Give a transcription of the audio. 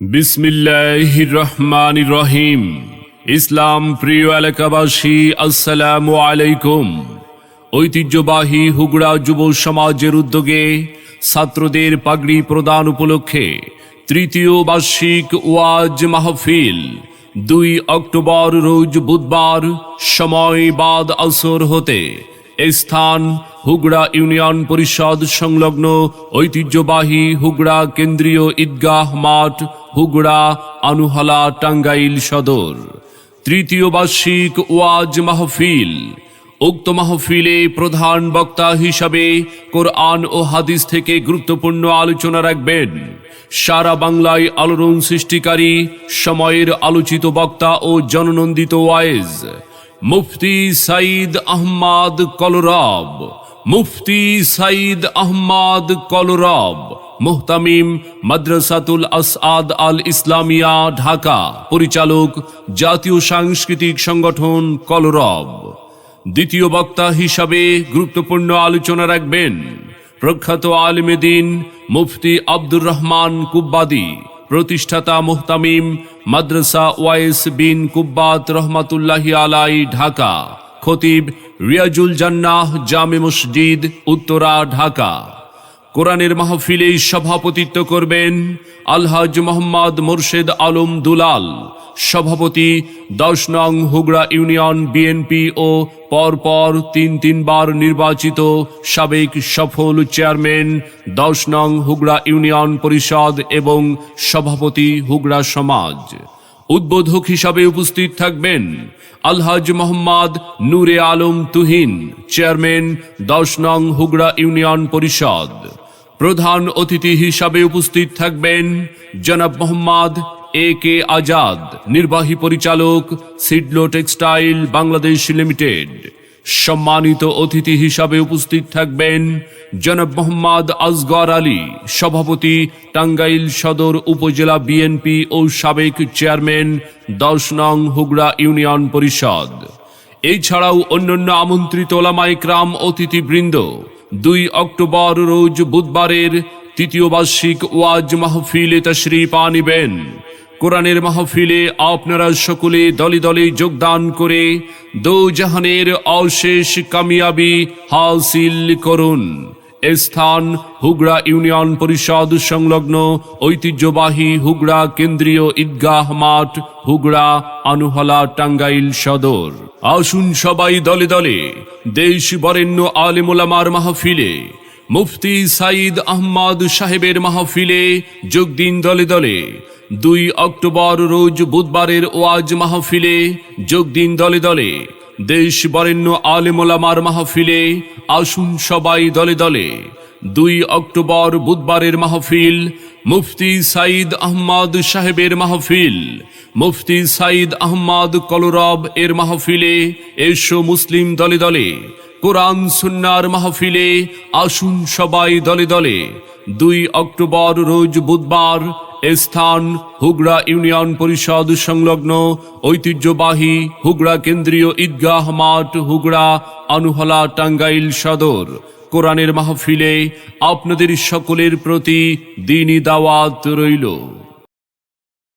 বিসমিল্লাহ রহমান রহিম ইসলাম প্রিয় এলাকাবাসী, আসসালামু আলাইকুম। ঐতিহ্যবাহী হুগড়া যুব সমাজের উদ্যোগে ছাত্রদের পাগড়ি প্রদান উপলক্ষে তৃতীয় বার্ষিক ওয়াজ মাহফিল। দুই অক্টোবর রোজ বুধবার সময় বাদ আসর হতে স্থান হুগড়া ইউনিয়ন পরিষদ সংলগ্ন ঐতিহ্যবাহী হুগড়া কেন্দ্রীয় ঈদগাহ মাঠ, হুগড়া আনুহলা টাঙ্গাইল সদর। তৃতীয় বার্ষিক ওয়াজ মাহফিল। উক্ত মাহফিলে প্রধান বক্তা হিসাবে কোরআন ও হাদিস থেকে গুরুত্বপূর্ণ আলোচনা রাখবেন। সারা বাংলায় আলোড়ন সৃষ্টিকারী, সময়ের আলোচিত বক্তা ও জননন্দিত ওয়াইজ। মুফতি সাইদ আহমাদ কলরব, মুফতি সাইদ আহমাদ কলরব, মুহতামিম মাদ্রাসাতুল আসাদ আল ইসলামিয়া, ঢাকা, পরিচালক জাতীয় সাংস্কৃতিক সংগঠন কলরব। দ্বিতীয় বক্তা হিসাবে গুরুত্বপূর্ণ আলোচনা রাখবেন প্রখ্যাত আলমেদিন মুফতি আব্দুর রহমান কুব্বাদি। প্রতিষ্ঠাতা মুহতামিম মাদ্রাসা ওয়াইস বিন কুব্বাত রহমাতুল্লাহ আলাই, ঢাকা। খতিব রিয়াজুল জান্নাহ জামে মসজিদ, উত্তরা, ঢাকা। কোরআনের মাহফিলে সভাপতিত্ব করবেন আলহাজ মোহাম্মদ মোর্শেদ আলম দুলাল। সভাপতি দশ নং হুগড়া ইউনিয়ন বিএনপি ও পরপর তিন তিনবার নির্বাচিত সাবেক সফল চেয়ারম্যান দশ নং হুগড়া ইউনিয়ন পরিষদ এবং সভাপতি হুগড়া সমাজ। উদ্বোধক হিসাবে উপস্থিত থাকবেন আলহাজ মোহাম্মদ নূরে আলম তুহিন, চেয়ারম্যান দশ নং হুগড়া ইউনিয়ন পরিষদ। প্রধান অতিথি হিসাবে উপস্থিত থাকবেন জনাব মোহাম্মদ এ কে আজাদ, নির্বাহী পরিচালক, সিডলো টেক্সটাইল বাংলাদেশ লিমিটেড। সম্মানিত অতিথি হিসাবে উপস্থিত থাকবেন জনাব মোহাম্মদ আসগর আলী, সভাপতি টাঙ্গাইল সদর উপজেলা বিএনপি ও সাবেক চেয়ারম্যান দশ নং হুগড়া ইউনিয়ন পরিষদ। এছাড়াও অন্যান্য আমন্ত্রিত ওলামাইকরাম অতিথিবৃন্দ, দুই অক্টোবর রোজ বুধবারের তৃতীয় বার্ষিক ওয়াজ মাহফিলে তশরিফ আনিবেন কোরআনের মাহফিলে আপনারা সকলে দলে দলে যোগদান করে দো জাহানের অশেষ কামিয়াবি হাসিল করুন। স্থান হুগড়া ইউনিয়ন পরিষদ সংলগ্ন ঐতিহ্যবাহী হুগড়া কেন্দ্রীয় ঈদগাহ মাঠ, হুগড়া আনুহলা টাঙ্গাইল সদর। আসুন সবাই দলে দলে দেশ বরেণ্য আলিমুলামার মাহফিলে, মুফতি সাইদ আহমদ সাহেবের মাহফিলে যোগ দিন দলে দলে দুই অক্টোবর রোজ বুধবারের ওয়াজ মাহফিলে যোগ দিন দলে দলে। দেশ বরেণ্য আলেমোলামার মাহফিলে আসুন সবাই দলে দলে। দুই অক্টোবর বুধবারের মাহফিল, মুফতি সাইদ আহমদ সাহেবের মাহফিল। মুফতি সাইদ আহমদ কলরব এর মাহফিলে এসো মুসলিম দলে দলে। কোরআন সুন্নার মাহফিলে আসুন সবাই দলে দলে। দুই অক্টোবর রোজ বুধবার স্থান হুগড়া ইউনিয়ন পরিষদ সংলগ্ন ঐতিহ্যবাহী হুগড়া কেন্দ্রীয় ঈদগাহ মাঠ হুগড়া আনুহলা টাঙ্গাইল সদর। কোরআনের মাহফিলে আপনাদের সকলের প্রতি দিনই দাওয়াত রইল।